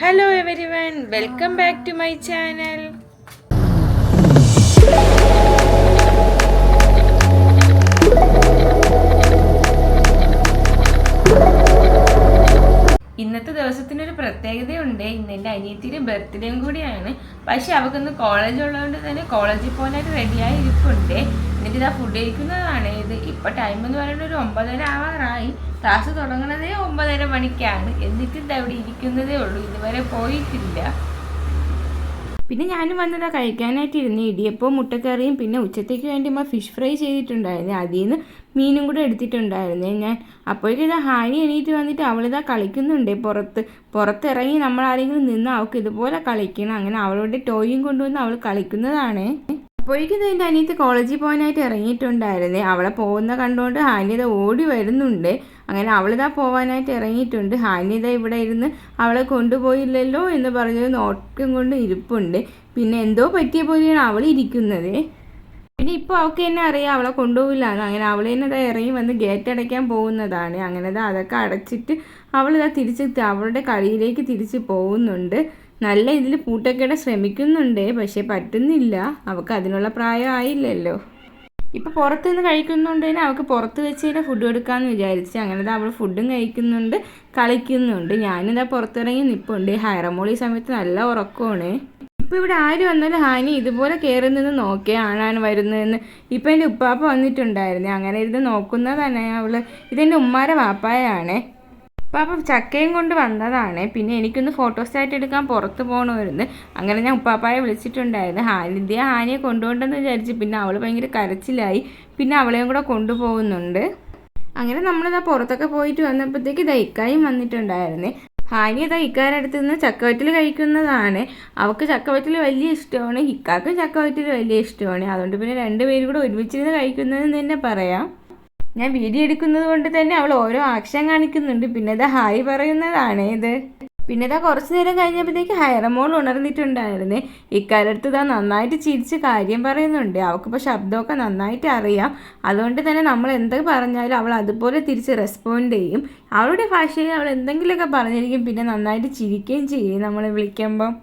hello everyone welcome back to my channel ഇന്നത്തെ ദിവസത്തിനൊരു പ്രത്യേകതയുണ്ട് ഇന്ന് എൻ്റെ അനിയത്തിയുടെ ബർത്ത്ഡേയും കൂടിയാണ് പക്ഷേ അവൾക്കൊന്ന് കോളേജ് ഉള്ളതുകൊണ്ട് തന്നെ കോളേജിൽ പോകാനായിട്ട് റെഡിയായി ഇരിപ്പുണ്ട് എന്നിട്ട് ഇതാ ഫുഡ് കഴിക്കുന്നതാണ് ഇത് ഇപ്പോൾ ടൈം എന്ന് പറയുന്നത് ഒരു ഒമ്പതര ആവാറായി ക്ലാസ് തുടങ്ങുന്നതേ ഒമ്പതര മണിക്കാണ് എന്നിട്ട് ഇതവിടെ അവിടെ ഇരിക്കുന്നതേ ഉള്ളൂ ഇതുവരെ പോയിട്ടില്ല പിന്നെ ഞാൻ വന്നതാ കഴിക്കാനായിട്ട് ഇരുന്ന് ഇടിയപ്പോൾ മുട്ടക്കറിയും പിന്നെ ഉച്ചത്തേക്ക് വേണ്ടി നമ്മൾ ഫിഷ് ഫ്രൈ ചെയ്തിട്ടുണ്ടായിരുന്നു അതിൽ നിന്ന് മീനും കൂടെ എടുത്തിട്ടുണ്ടായിരുന്നേ ഞാൻ അപ്പോഴേക്കും ഹാനി എണീറ്റ് വന്നിട്ട് അവളിതാ കളിക്കുന്നുണ്ടേ പുറത്ത് പുറത്തിറങ്ങി നമ്മൾ ആരെങ്കിലും നിന്ന് അവൾക്ക് ഇതുപോലെ കളിക്കണം അങ്ങനെ അവളുടെ ടോയും കൊണ്ടുവന്ന് അവൾ കളിക്കുന്നതാണ് അപ്പോഴേക്കും എൻ്റെ അനിയത്ത് കോളേജിൽ പോകാനായിട്ട് ഇറങ്ങിയിട്ടുണ്ടായിരുന്നേ അവളെ പോകുന്ന കണ്ടുകൊണ്ട് ഹാനി ഓടി വരുന്നുണ്ട് അങ്ങനെ അവളിതാ പോവാനായിട്ട് ഇറങ്ങിയിട്ടുണ്ട് ഹാനിത ഇവിടെ ഇരുന്ന് അവളെ കൊണ്ടുപോയില്ലല്ലോ എന്ന് പറഞ്ഞ് നോട്ടം കൊണ്ട് ഇരിപ്പുണ്ട് പിന്നെ എന്തോ പറ്റിയ പോലെയാണ് അവൾ ഇരിക്കുന്നത് പിന്നെ ഇപ്പോൾ അവൾക്ക് തന്നെ അറിയാം അവളെ കൊണ്ടുപോകില്ല അങ്ങനെ അവൾ തന്നെ ഇതാ ഇറങ്ങി വന്ന് ഗേറ്റ് അടയ്ക്കാൻ പോകുന്നതാണ് അങ്ങനെ ഇതാ അതൊക്കെ അടച്ചിട്ട് അവളിതാ തിരിച്ച് അവളുടെ കളിയിലേക്ക് തിരിച്ച് പോകുന്നുണ്ട് നല്ല ഇതിൽ പൂട്ടൊക്കെ ശ്രമിക്കുന്നുണ്ട് പക്ഷേ പറ്റുന്നില്ല അവൾക്ക് അതിനുള്ള പ്രായം ആയില്ലല്ലോ ഇപ്പോൾ പുറത്തു നിന്ന് കഴിക്കുന്നതുകൊണ്ട് തന്നെ അവൾക്ക് പുറത്ത് വെച്ച് തന്നെ ഫുഡ് കൊടുക്കാന്ന് വിചാരിച്ച് അങ്ങനെ അവൾ ഫുഡും കഴിക്കുന്നുണ്ട് കളിക്കുന്നുണ്ട് ഞാനിതാ പുറത്തിറങ്ങി നിപ്പുണ്ട് ഹൈറമോൾ ഈ സമയത്ത് നല്ല ഉറക്കമാണ് ഇപ്പോൾ ഇവിടെ ആര് വന്നാലും ഹാനി ഇതുപോലെ കയറി നിന്ന് നോക്കേ ആണാണ് വരുന്നതെന്ന് ഇപ്പൊ എന്റെ ഉപ്പാപ്പ വന്നിട്ടുണ്ടായിരുന്നു അങ്ങനെ ഇരുന്ന് നോക്കുന്നതന്നെ തന്നെ ഇതെന്റെ ഇതെൻ്റെ ഉമ്മാരെ വാപ്പായാണ് അപ്പോൾ അപ്പം ചക്കയും കൊണ്ട് വന്നതാണ് പിന്നെ എനിക്കൊന്ന് ഫോട്ടോസായിട്ട് എടുക്കാൻ പുറത്ത് പോകണമായിരുന്നു അങ്ങനെ ഞാൻ ഉപ്പാപ്പായെ വിളിച്ചിട്ടുണ്ടായിരുന്നു ഹാനിദ്യ ഹാനിയെ കൊണ്ടുപോകണ്ടെന്ന് വിചാരിച്ചു പിന്നെ അവൾ ഭയങ്കര കരച്ചിലായി പിന്നെ അവളെയും കൂടെ കൊണ്ടുപോകുന്നുണ്ട് അങ്ങനെ നമ്മളിതാ പുറത്തൊക്കെ പോയിട്ട് വന്നപ്പോഴത്തേക്ക് ദൈക്കായും വന്നിട്ടുണ്ടായിരുന്നേ ഹാനി അതാ ഇക്കാരടുത്ത് നിന്ന് ചക്കവറ്റിൽ കഴിക്കുന്നതാണ് അവൾക്ക് ചക്കവറ്റിൽ വലിയ ഇഷ്ടമാണ് ഹിക്കാക്കും ചക്കവറ്റിൽ വലിയ ഇഷ്ടമാണ് അതുകൊണ്ട് പിന്നെ രണ്ടുപേരും കൂടെ ഒരുമിച്ചിരുന്ന് കഴിക്കുന്നതെന്ന് തന്നെ പറയാം ഞാൻ വീഡിയോ എടുക്കുന്നത് കൊണ്ട് തന്നെ അവൾ ഓരോ ആക്ഷൻ കാണിക്കുന്നുണ്ട് പിന്നെ ഇത് ഹായ് പറയുന്നതാണ് ഇത് പിന്നെ ഇതാ കുറച്ച് നേരം കഴിഞ്ഞപ്പോഴത്തേക്ക് ഹയറമോൾ ഉണർന്നിട്ടുണ്ടായിരുന്നേ ഇക്കാലത്ത് ഇതാ നന്നായിട്ട് ചിരിച്ച് കാര്യം പറയുന്നുണ്ട് അവൾക്കിപ്പോൾ ശബ്ദമൊക്കെ നന്നായിട്ട് അറിയാം അതുകൊണ്ട് തന്നെ നമ്മൾ എന്തൊക്കെ പറഞ്ഞാലും അവൾ അതുപോലെ തിരിച്ച് റെസ്പോണ്ട് ചെയ്യും അവളുടെ ഭാഷയിൽ അവൾ എന്തെങ്കിലുമൊക്കെ പറഞ്ഞിരിക്കും പിന്നെ നന്നായിട്ട് ചിരിക്കുകയും ചെയ്യും നമ്മളെ വിളിക്കുമ്പം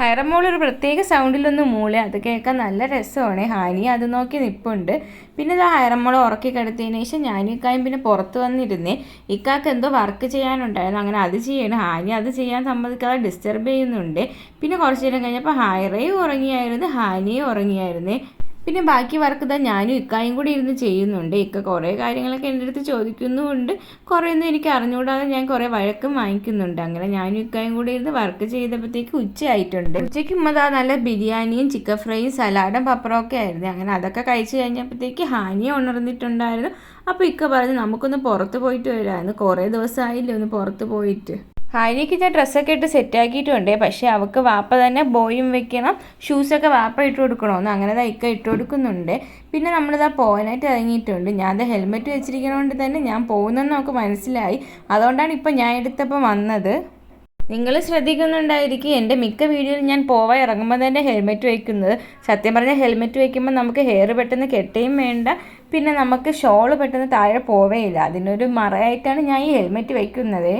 ഹൈറമോൾ ഒരു പ്രത്യേക സൗണ്ടിലൊന്ന് മൂളി അത് കേൾക്കാൻ നല്ല രസമാണ് ഹാനി അത് നോക്കി നിപ്പുണ്ട് പിന്നെ ഇത് ഹൈറമോളെ ഉറക്കി കിടത്തിയതിന് ശേഷം ഞാനും ഇക്കായും പിന്നെ പുറത്ത് വന്നിരുന്നേ ഇക്കാക്ക് എന്തോ വർക്ക് ചെയ്യാനുണ്ടായിരുന്നു അങ്ങനെ അത് ചെയ്യണം ഹാനി അത് ചെയ്യാൻ സമ്മതിക്കാതെ ഡിസ്റ്റർബ് ചെയ്യുന്നുണ്ട് പിന്നെ കുറച്ച് നേരം കഴിഞ്ഞപ്പോൾ ഹൈറയും ഉറങ്ങിയായിരുന്നു ഹാനിയും ഉറങ്ങിയായിരുന്നേ പിന്നെ ബാക്കി വർക്ക് ഇതാ ഞാനും ഇക്കായും കൂടി ഇരുന്ന് ചെയ്യുന്നുണ്ട് ഇക്ക കുറേ കാര്യങ്ങളൊക്കെ എൻ്റെ അടുത്ത് ചോദിക്കുന്നുമുണ്ട് ഒന്നും എനിക്ക് അറിഞ്ഞുകൂടാതെ ഞാൻ കുറേ വഴക്കും വാങ്ങിക്കുന്നുണ്ട് അങ്ങനെ ഞാനും ഇക്കായും കൂടി ഇരുന്ന് വർക്ക് ചെയ്തപ്പോഴത്തേക്ക് ഉച്ചയായിട്ടുണ്ട് ഉച്ചയ്ക്ക് ഉമ്മതാ നല്ല ബിരിയാണിയും ചിക്കൻ ഫ്രൈയും സലാഡും പപ്പറും ഒക്കെ ആയിരുന്നു അങ്ങനെ അതൊക്കെ കഴിച്ച് കഴിഞ്ഞപ്പോഴത്തേക്ക് ഹാനിയെ ഉണർന്നിട്ടുണ്ടായിരുന്നു അപ്പോൾ ഇക്ക പറഞ്ഞു നമുക്കൊന്ന് പുറത്ത് പോയിട്ട് വരാമെന്ന് കുറേ ദിവസമായില്ലേ ഒന്ന് പുറത്ത് പോയിട്ട് ഹാരിക്ക് ഡ്രസ്സൊക്കെ ഇട്ട് സെറ്റാക്കിയിട്ടുണ്ട് പക്ഷേ അവൾക്ക് വാപ്പ തന്നെ ബോയും വെക്കണം ഷൂസൊക്കെ വാപ്പ ഇട്ട് കൊടുക്കണമെന്ന് അങ്ങനെ ഇക്ക ഇട്ട് കൊടുക്കുന്നുണ്ട് പിന്നെ നമ്മളിതാ പോകാനായിട്ട് ഇറങ്ങിയിട്ടുണ്ട് ഞാൻ അത് ഹെൽമെറ്റ് വെച്ചിരിക്കണോണ്ട് തന്നെ ഞാൻ പോകുന്നെന്ന് നമുക്ക് മനസ്സിലായി അതുകൊണ്ടാണ് ഇപ്പോൾ ഞാൻ എടുത്തപ്പോൾ വന്നത് നിങ്ങൾ ശ്രദ്ധിക്കുന്നുണ്ടായിരിക്കും എൻ്റെ മിക്ക വീഡിയോയിൽ ഞാൻ പോവാൻ ഇറങ്ങുമ്പോൾ തന്നെ ഹെൽമെറ്റ് വയ്ക്കുന്നത് സത്യം പറഞ്ഞാൽ ഹെൽമെറ്റ് വയ്ക്കുമ്പോൾ നമുക്ക് ഹെയർ പെട്ടെന്ന് കെട്ടുകയും വേണ്ട പിന്നെ നമുക്ക് ഷോൾ പെട്ടെന്ന് താഴെ പോവേയില്ല അതിനൊരു മറയായിട്ടാണ് ഞാൻ ഈ ഹെൽമെറ്റ് വയ്ക്കുന്നത്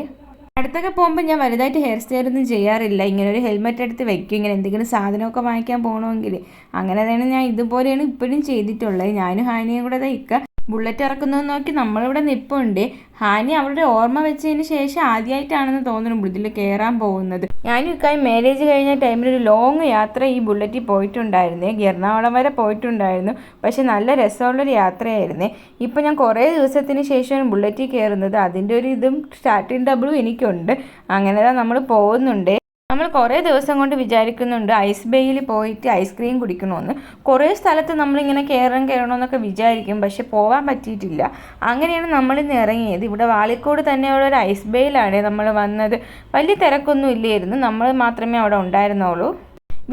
അടുത്തൊക്കെ പോകുമ്പോൾ ഞാൻ വലുതായിട്ട് ഹെയർ സ്റ്റൈൽ ഒന്നും ചെയ്യാറില്ല ഇങ്ങനെ ഒരു ഹെൽമെറ്റ് എടുത്ത് വെക്കും ഇങ്ങനെ എന്തെങ്കിലും സാധനമൊക്കെ വാങ്ങിക്കാൻ പോകണമെങ്കിൽ അങ്ങനെ തന്നെ ഞാൻ ഇതുപോലെയാണ് ഇപ്പോഴും ചെയ്തിട്ടുള്ളത് ഞാനും ഹാനിയും കൂടെ തയ്ക്കുക ബുള്ളറ്റ് ഇറക്കുന്നത് നോക്കി നമ്മളിവിടെ നിൽപ്പുണ്ട് ഹാനി അവരുടെ ഓർമ്മ വെച്ചതിന് ശേഷം ആദ്യമായിട്ടാണെന്ന് തോന്നുന്നു ഇതിൽ കയറാൻ പോകുന്നത് ഞാനും ഇക്കായി മാരേജ് കഴിഞ്ഞ ടൈമിൽ ഒരു ലോങ് യാത്ര ഈ ബുള്ളറ്റിൽ പോയിട്ടുണ്ടായിരുന്നേ എറണാകുളം വരെ പോയിട്ടുണ്ടായിരുന്നു പക്ഷെ നല്ല രസമുള്ളൊരു യാത്രയായിരുന്നേ ഇപ്പം ഞാൻ കുറേ ദിവസത്തിന് ശേഷമാണ് ബുള്ളറ്റിൽ കയറുന്നത് അതിൻ്റെ ഒരു ഇതും സ്റ്റാർട്ടിങ് ഡബിളും എനിക്കുണ്ട് അങ്ങനെ നമ്മൾ പോകുന്നുണ്ട് നമ്മൾ കുറേ ദിവസം കൊണ്ട് വിചാരിക്കുന്നുണ്ട് ഐസ് ബേയിൽ പോയിട്ട് ഐസ്ക്രീം കുടിക്കണമെന്ന് കുറേ സ്ഥലത്ത് നമ്മളിങ്ങനെ കയറണം കയറണമെന്നൊക്കെ വിചാരിക്കും പക്ഷെ പോകാൻ പറ്റിയിട്ടില്ല അങ്ങനെയാണ് നമ്മളിന്ന് ഇറങ്ങിയത് ഇവിടെ വാളിക്കോട് തന്നെയുള്ള ഒരു ഐസ് ബേയിലാണ് നമ്മൾ വന്നത് വലിയ തിരക്കൊന്നും ഇല്ലായിരുന്നു നമ്മൾ മാത്രമേ അവിടെ ഉണ്ടായിരുന്നുള്ളൂ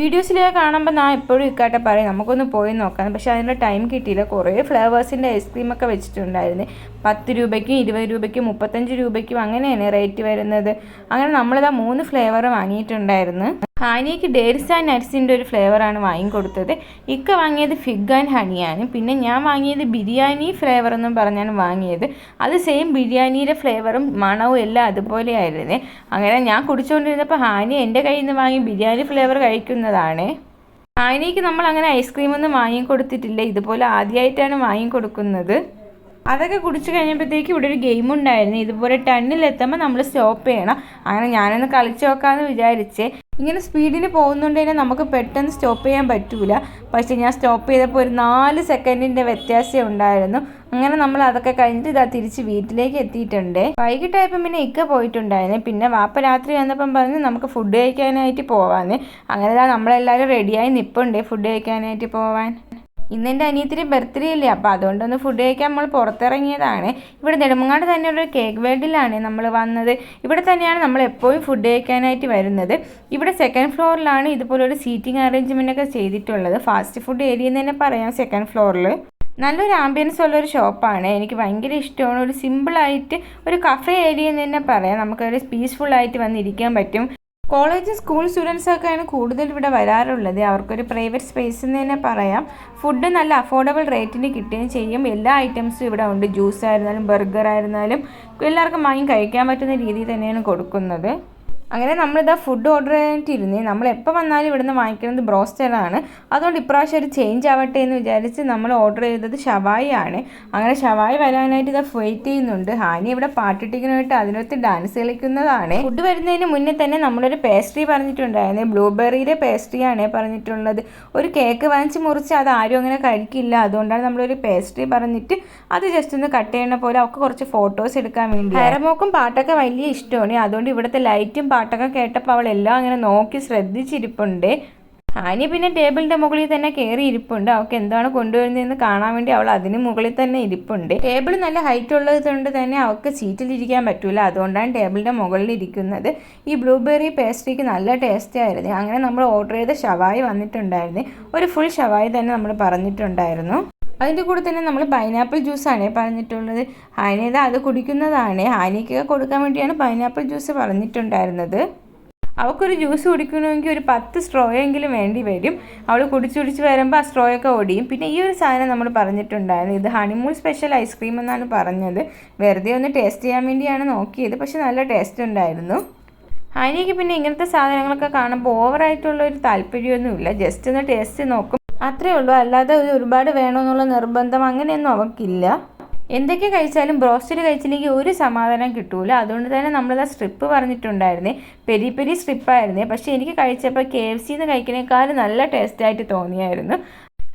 വീഡിയോസിലേ കാണുമ്പോൾ ഞാൻ എപ്പോഴും ഇക്കാട്ടെ പറയും നമുക്കൊന്ന് പോയി നോക്കാം പക്ഷേ അതിൻ്റെ ടൈം കിട്ടിയില്ല കുറേ ഫ്ലേവേഴ്സിൻ്റെ ഐസ്ക്രീമൊക്കെ വെച്ചിട്ടുണ്ടായിരുന്നു പത്ത് രൂപയ്ക്കും ഇരുപത് രൂപയ്ക്കും മുപ്പത്തഞ്ച് രൂപയ്ക്കും അങ്ങനെയാണ് റേറ്റ് വരുന്നത് അങ്ങനെ നമ്മളിതാ മൂന്ന് ഫ്ലേവർ വാങ്ങിയിട്ടുണ്ടായിരുന്നു ഹാനിക്ക് ഡേറിസ് ആൻഡ് നട്ട്സിൻ്റെ ഒരു ഫ്ലേവറാണ് വാങ്ങിക്കൊടുത്തത് ഇക്ക വാങ്ങിയത് ഫിഗ് ആൻഡ് ഹണിയാണ് പിന്നെ ഞാൻ വാങ്ങിയത് ബിരിയാണി ഫ്ലേവർ എന്നും പറഞ്ഞാണ് വാങ്ങിയത് അത് സെയിം ബിരിയാണിയുടെ ഫ്ലേവറും മണവും എല്ലാം ആയിരുന്നു അങ്ങനെ ഞാൻ കുടിച്ചുകൊണ്ടിരുന്നപ്പോൾ ഹാനി എൻ്റെ കയ്യിൽ നിന്ന് വാങ്ങി ബിരിയാണി ഫ്ലേവർ കഴിക്കുന്നതാണ് ഹാനിക്ക് നമ്മൾ അങ്ങനെ ഐസ്ക്രീമൊന്നും വാങ്ങിക്കൊടുത്തിട്ടില്ല ഇതുപോലെ ആദ്യമായിട്ടാണ് വാങ്ങിക്കൊടുക്കുന്നത് അതൊക്കെ കുടിച്ച് കഴിഞ്ഞപ്പോഴത്തേക്ക് ഇവിടെ ഒരു ഗെയിം ഉണ്ടായിരുന്നു ഇതുപോലെ ടണ്ണിലെത്തുമ്പോൾ നമ്മൾ സ്റ്റോപ്പ് ചെയ്യണം അങ്ങനെ ഞാനൊന്ന് കളിച്ചു നോക്കാമെന്ന് വിചാരിച്ചേ ഇങ്ങനെ സ്പീഡിൽ പോകുന്നുണ്ട് നമുക്ക് പെട്ടെന്ന് സ്റ്റോപ്പ് ചെയ്യാൻ പറ്റൂല പക്ഷേ ഞാൻ സ്റ്റോപ്പ് ചെയ്തപ്പോൾ ഒരു നാല് സെക്കൻഡിൻ്റെ വ്യത്യാസം ഉണ്ടായിരുന്നു അങ്ങനെ നമ്മൾ അതൊക്കെ കഴിഞ്ഞിട്ട് ഇതാ തിരിച്ച് വീട്ടിലേക്ക് എത്തിയിട്ടുണ്ട് വൈകിട്ടായപ്പം പിന്നെ ഇക്ക പോയിട്ടുണ്ടായിരുന്നു പിന്നെ വാപ്പ രാത്രി വന്നപ്പം പറഞ്ഞ് നമുക്ക് ഫുഡ് കഴിക്കാനായിട്ട് പോവാന്ന് അങ്ങനെ ഇതാ നമ്മളെല്ലാവരും റെഡിയായി നിൽപ്പുണ്ട് ഫുഡ് കഴിക്കാനായിട്ട് പോവാൻ ഇന്ന് എൻ്റെ അനിയത്തിന് ബർത്ത്ഡേ ഇല്ലേ അപ്പോൾ അതുകൊണ്ടൊന്ന് ഫുഡ് കഴിക്കാൻ നമ്മൾ പുറത്തിറങ്ങിയതാണ് ഇവിടെ നെടുമങ്ങാട് തന്നെയുള്ള കേക്ക് വേൾഡിലാണ് നമ്മൾ വന്നത് ഇവിടെ തന്നെയാണ് നമ്മൾ എപ്പോഴും ഫുഡ് കഴിക്കാനായിട്ട് വരുന്നത് ഇവിടെ സെക്കൻഡ് ഫ്ലോറിലാണ് ഇതുപോലൊരു സീറ്റിംഗ് അറേഞ്ച്മെൻ്റ് ഒക്കെ ചെയ്തിട്ടുള്ളത് ഫാസ്റ്റ് ഫുഡ് ഏരിയ എന്ന് തന്നെ പറയാം സെക്കൻഡ് ഫ്ലോറിൽ നല്ലൊരു ആംബിയൻസ് ഉള്ള ഒരു ഷോപ്പാണ് എനിക്ക് ഭയങ്കര ഇഷ്ടമാണ് ഒരു സിമ്പിളായിട്ട് ഒരു കഫേ ഏരിയ എന്ന് തന്നെ പറയാം നമുക്കൊരു പീസ്ഫുള്ളായിട്ട് വന്നിരിക്കാൻ പറ്റും കോളേജ് സ്കൂൾ സ്റ്റുഡൻസൊക്കെയാണ് കൂടുതൽ ഇവിടെ വരാറുള്ളത് അവർക്കൊരു പ്രൈവറ്റ് സ്പേസ് എന്ന് തന്നെ പറയാം ഫുഡ് നല്ല അഫോർഡബിൾ റേറ്റിന് കിട്ടുകയും ചെയ്യും എല്ലാ ഐറ്റംസും ഇവിടെ ഉണ്ട് ജ്യൂസ് ആയിരുന്നാലും ബർഗർ ആയിരുന്നാലും എല്ലാവർക്കും വാങ്ങി കഴിക്കാൻ പറ്റുന്ന രീതിയിൽ തന്നെയാണ് കൊടുക്കുന്നത് അങ്ങനെ നമ്മളിതാ ഫുഡ് ഓർഡർ ചെയ്യാനായിട്ടിരുന്നേ നമ്മൾ എപ്പോൾ വന്നാലും ഇവിടുന്ന് വാങ്ങിക്കുന്നത് ബ്രോസ്റ്റലാണ് അതുകൊണ്ട് ഇപ്രാവശ്യം ഒരു ചേഞ്ച് ആവട്ടെ എന്ന് വിചാരിച്ച് നമ്മൾ ഓർഡർ ചെയ്തത് ഷവായി ആണ് അങ്ങനെ ഷവായി വരാനായിട്ട് ഇതാ വെയിറ്റ് ചെയ്യുന്നുണ്ട് ഹാനി ഇവിടെ പാട്ടിട്ടിക്കനായിട്ട് അതിനകത്ത് ഡാൻസ് കളിക്കുന്നതാണ് ഫുഡ് വരുന്നതിന് മുന്നേ തന്നെ നമ്മളൊരു പേസ്ട്രി പറഞ്ഞിട്ടുണ്ടായിരുന്നു ബ്ലൂബെറിയിലെ പേസ്ട്രിയാണ് പറഞ്ഞിട്ടുള്ളത് ഒരു കേക്ക് വാങ്ങിച്ച് മുറിച്ച് അത് ആരും അങ്ങനെ കഴിക്കില്ല അതുകൊണ്ടാണ് നമ്മളൊരു പേസ്ട്രി പറഞ്ഞിട്ട് അത് ജസ്റ്റ് ഒന്ന് കട്ട് ചെയ്യണ പോലെ അവർക്ക് കുറച്ച് ഫോട്ടോസ് എടുക്കാൻ വേണ്ടി ഹെറമോക്കും പാട്ടൊക്കെ വലിയ ഇഷ്ടമാണ് അതുകൊണ്ട് ഇവിടുത്തെ ലൈറ്റും പാട്ടൊക്കെ കേട്ടപ്പോൾ അവൾ എല്ലാം അങ്ങനെ നോക്കി ശ്രദ്ധിച്ചിരിപ്പുണ്ട് ആനി പിന്നെ ടേബിളിൻ്റെ മുകളിൽ തന്നെ കയറി ഇരിപ്പുണ്ട് അവൾക്ക് എന്താണ് കൊണ്ടുവരുന്നതെന്ന് കാണാൻ വേണ്ടി അവൾ അതിന് മുകളിൽ തന്നെ ഇരിപ്പുണ്ട് ടേബിൾ നല്ല ഹൈറ്റ് ഉള്ളത് കൊണ്ട് തന്നെ അവൾക്ക് ഇരിക്കാൻ പറ്റൂല അതുകൊണ്ടാണ് ടേബിളിൻ്റെ മുകളിൽ ഇരിക്കുന്നത് ഈ ബ്ലൂബെറി പേസ്ട്രിക്ക് നല്ല ടേസ്റ്റ് ആയിരുന്നു അങ്ങനെ നമ്മൾ ഓർഡർ ചെയ്ത ഷവായി വന്നിട്ടുണ്ടായിരുന്നു ഒരു ഫുൾ ഷവായി തന്നെ നമ്മൾ പറഞ്ഞിട്ടുണ്ടായിരുന്നു അതിൻ്റെ കൂടെ തന്നെ നമ്മൾ പൈനാപ്പിൾ ജ്യൂസാണ് പറഞ്ഞിട്ടുള്ളത് ഹാനിത അത് കുടിക്കുന്നതാണ് ഹാനിക്ക് കൊടുക്കാൻ വേണ്ടിയാണ് പൈനാപ്പിൾ ജ്യൂസ് പറഞ്ഞിട്ടുണ്ടായിരുന്നത് അവൾക്കൊരു ജ്യൂസ് കുടിക്കണമെങ്കിൽ ഒരു പത്ത് സ്ട്രോയെങ്കിലും വേണ്ടി വരും അവൾ കുടിച്ചു കുടിച്ച് വരുമ്പോൾ ആ സ്ട്രോയൊക്കെ ഓടിയും പിന്നെ ഈ ഒരു സാധനം നമ്മൾ പറഞ്ഞിട്ടുണ്ടായിരുന്നു ഇത് ഹണിമൂൺ സ്പെഷ്യൽ ഐസ്ക്രീം എന്നാണ് പറഞ്ഞത് വെറുതെ ഒന്ന് ടേസ്റ്റ് ചെയ്യാൻ വേണ്ടിയാണ് നോക്കിയത് പക്ഷെ നല്ല ടേസ്റ്റ് ഉണ്ടായിരുന്നു ഹനിക്ക് പിന്നെ ഇങ്ങനത്തെ സാധനങ്ങളൊക്കെ കാണുമ്പോൾ ഓവറായിട്ടുള്ള ഒരു താല്പര്യമൊന്നുമില്ല ജസ്റ്റ് ഒന്ന് ടേസ്റ്റ് നോക്കും അത്രയേ ഉള്ളൂ അല്ലാതെ ഒരുപാട് വേണമെന്നുള്ള നിർബന്ധം അങ്ങനെയൊന്നും അവർക്കില്ല എന്തൊക്കെ കഴിച്ചാലും ബ്രോസ്റ്റർ കഴിച്ചില്ലെങ്കിൽ ഒരു സമാധാനം കിട്ടൂല അതുകൊണ്ട് തന്നെ നമ്മളത് സ്ട്രിപ്പ് പറഞ്ഞിട്ടുണ്ടായിരുന്നേ പെരി പെരി സ്ട്രിപ്പായിരുന്നേ പക്ഷേ എനിക്ക് കഴിച്ചപ്പോൾ കെ എഫ് സിന്ന് കഴിക്കുന്നേക്കാൾ നല്ല ടേസ്റ്റായിട്ട് തോന്നിയായിരുന്നു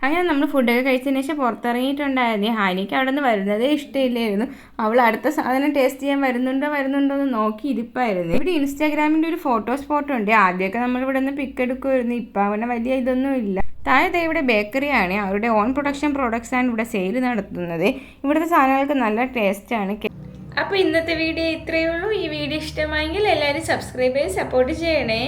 അങ്ങനെ നമ്മൾ ഫുഡൊക്കെ കഴിച്ചതിന് ശേഷം പുറത്തിറങ്ങിയിട്ടുണ്ടായിരുന്നേ ഹാനിക്ക് അവിടെ നിന്ന് വരുന്നത് ഇഷ്ടമില്ലായിരുന്നു അവൾ അടുത്ത സാധനം ടേസ്റ്റ് ചെയ്യാൻ വരുന്നുണ്ടോ വരുന്നുണ്ടോ എന്ന് നോക്കി ഇരിപ്പായിരുന്നു ഇവിടെ ഇൻസ്റ്റാഗ്രാമിൻ്റെ ഒരു ഫോട്ടോ സ്പോട്ടുണ്ട് ആദ്യമൊക്കെ നമ്മൾ ഇവിടെ നിന്ന് പിക്ക് എടുക്കുമായിരുന്നു ഇപ്പം അവനെ വലിയ ഇതൊന്നും ഇല്ല താഴെ ഇവിടെ ബേക്കറിയാണ് അവരുടെ ഓൺ പ്രൊഡക്ഷൻ പ്രോഡക്ട്സ് ആണ് ഇവിടെ സെയിൽ നടത്തുന്നത് ഇവിടുത്തെ സാധനങ്ങൾക്ക് നല്ല ടേസ്റ്റ് ആണ് അപ്പോൾ ഇന്നത്തെ വീഡിയോ ഇത്രയേ ഉള്ളൂ ഈ വീഡിയോ ഇഷ്ടമായെങ്കിൽ എല്ലാവരും സബ്സ്ക്രൈബ് ചെയ്ത് സപ്പോർട്ട് ചെയ്യണേ